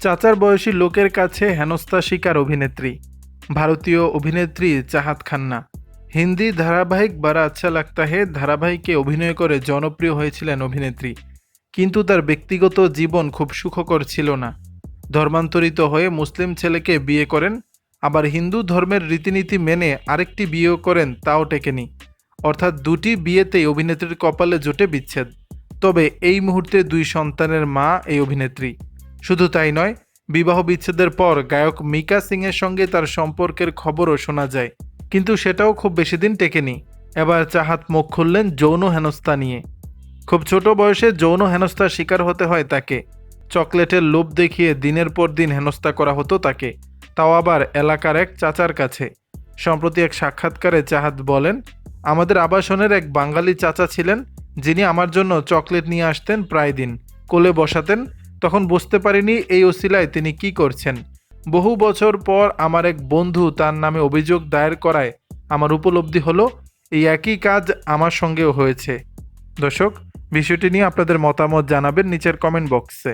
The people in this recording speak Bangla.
চাচার বয়সী লোকের কাছে হেনস্থা শিকার অভিনেত্রী। ভারতীয় অভিনেত্রী চাহাত খান্না। হিন্দি ধারাবাহিক বারা আচ্ছা লাগতা হে ধারাবাহিকে অভিনয় করে জনপ্রিয় হয়েছিলেন অভিনেত্রী। কিন্তু তার ব্যক্তিগত জীবন খুব সুখকর ছিল না। ধর্মান্তরিত হয়ে মুসলিম ছেলেকে বিয়ে করেন, আবার হিন্দু ধর্মের রীতিনীতি মেনে আরেকটি বিয়েও করেন তাও টেকেনি। অর্থাৎ দুটি বিয়েতেই অভিনেত্রীর কপালে জোটে বিচ্ছেদ। তবে এই মুহূর্তে দুই সন্তানের মা এই অভিনেত্রী। শুধু তাই নয়, বিবাহ বিচ্ছেদের পর গায়ক মিকা সিংয়ের সঙ্গে তার সম্পর্কের খবরও শোনা যায়। কিন্তু সেটাও খুব বেশি দিন টেকেনি। এবার চাহাত মুখ খুললেন যৌন হেনস্থা নিয়ে। খুব ছোট বয়সে যৌন হেনস্থার শিকার হতে হয় তাকে। চকলেটের লোভ দেখিয়ে দিনের পর দিন হেনস্থা করা হতো তাকে। তাও আবার এলাকার এক চাচার কাছে। সম্প্রতি এক সাক্ষাৎকারে চাহাত বলেন, আমাদের আবাসনের এক বাঙালি চাচা ছিলেন, যিনি আমার জন্য চকলেট নিয়ে আসতেন প্রায় দিন। কোলে বসাতেন তখন বুঝতে পারিনি এই অশিলায় তিনি কি করছেন। বহু বছর পর আমার এক বন্ধু তার নামে অভিযোগ দায়ের করায় আমার উপলব্ধি হলো, এই একই কাজ আমার সঙ্গেও হয়েছে। দর্শক, বিষয়টি নিয়ে আপনাদের মতামত জানাবেন নিচের কমেন্ট বক্সে